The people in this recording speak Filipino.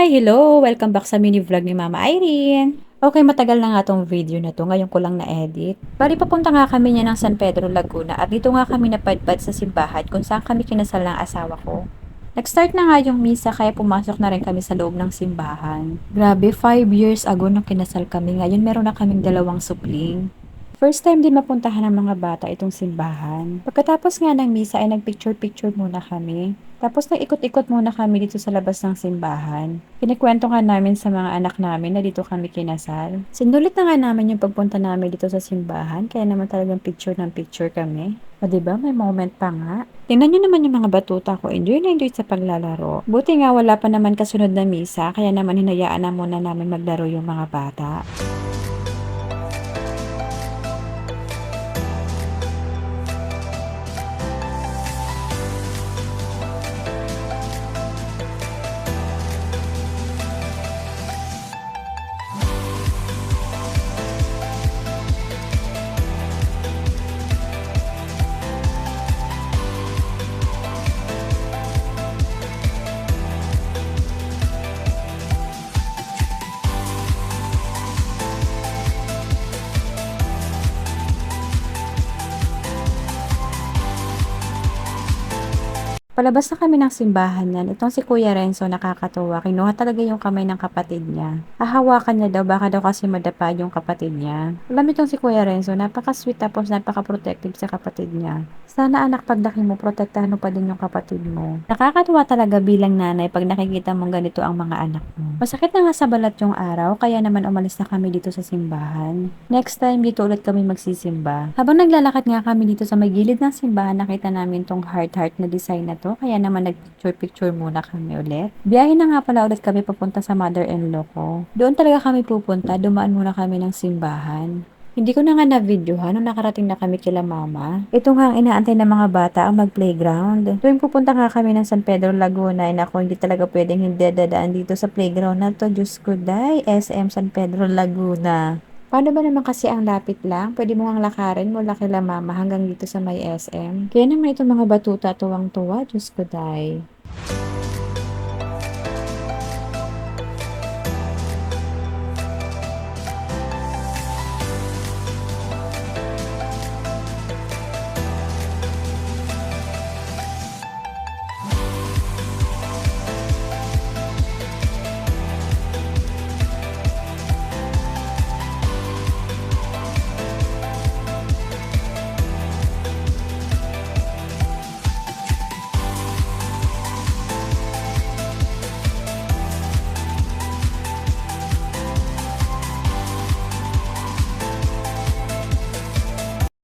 Hi! Hello! Welcome back sa mini vlog ni Mama Irene. Okay, matagal na nga tong video na to. Ngayon ko lang na-edit. Bali, papunta nga kami niya ng San Pedro, Laguna at dito nga kami napadpad sa simbahan kung saan kami kinasal ng asawa ko. Nag-start na nga yung misa kaya pumasok na rin kami sa loob ng simbahan. Grabe, 5 years ago nung kinasal kami. Ngayon meron na kaming dalawang supling. First time din mapuntahan ng mga bata itong simbahan. Pagkatapos nga ng misa ay nagpicture-picture muna kami. Tapos nag-ikot-ikot muna kami dito sa labas ng simbahan. Kinikwento nga namin sa mga anak namin na dito kami kinasal. Sinulit na nga namin yung pagpunta namin dito sa simbahan, kaya naman talagang picture ng picture kami. O diba, may moment pa nga. Tingnan nyo naman yung mga batuta ko, enjoy na enjoy sa paglalaro. Buti nga wala pa naman kasunod na misa, kaya naman hinayaan na muna namin maglaro yung mga bata. Palabas na kami ng simbahan yan. Itong si Kuya Renzo nakakatuwa. Kinuha talaga yung kamay ng kapatid niya. Hahawakan niya daw, baka daw kasi madapa yung kapatid niya. Alam itong si Kuya Renzo, napaka-sweet tapos napaka-protective sa kapatid niya. Sana anak pagdaki mo, protektahan mo pa din yung kapatid mo. Nakakatuwa talaga bilang nanay pag nakikita mong ganito ang mga anak mo. Masakit na nga sa balat yung araw, kaya naman umalis na kami dito sa simbahan. Next time, dito ulit kami magsisimba. Habang naglalakad nga kami dito sa may gilid ng simbahan, nakita namin tong heart-heart na design na to, kaya naman nag-picture-picture muna kami ulit. Biyahe na nga pala ulit kami papunta sa mother-in-law ko. Doon talaga kami pupunta, dumaan muna kami ng simbahan. Hindi ko na nga na-videohan nung nakarating na kami kila mama. Ito nga ang inaantay ng mga bata ang mag-playground. Tuwing pupunta nga kami ng San Pedro Laguna, ay nako hindi talaga pwedeng hindi dadaan dito sa playground na to. Diyos ko, day, SM San Pedro Laguna. Paano ba naman kasi ang lapit lang? Pwede mo ang lakarin mula kila mama hanggang dito sa may SM. Kaya naman itong mga batuta tuwang-tuwa, Diyos ko, day.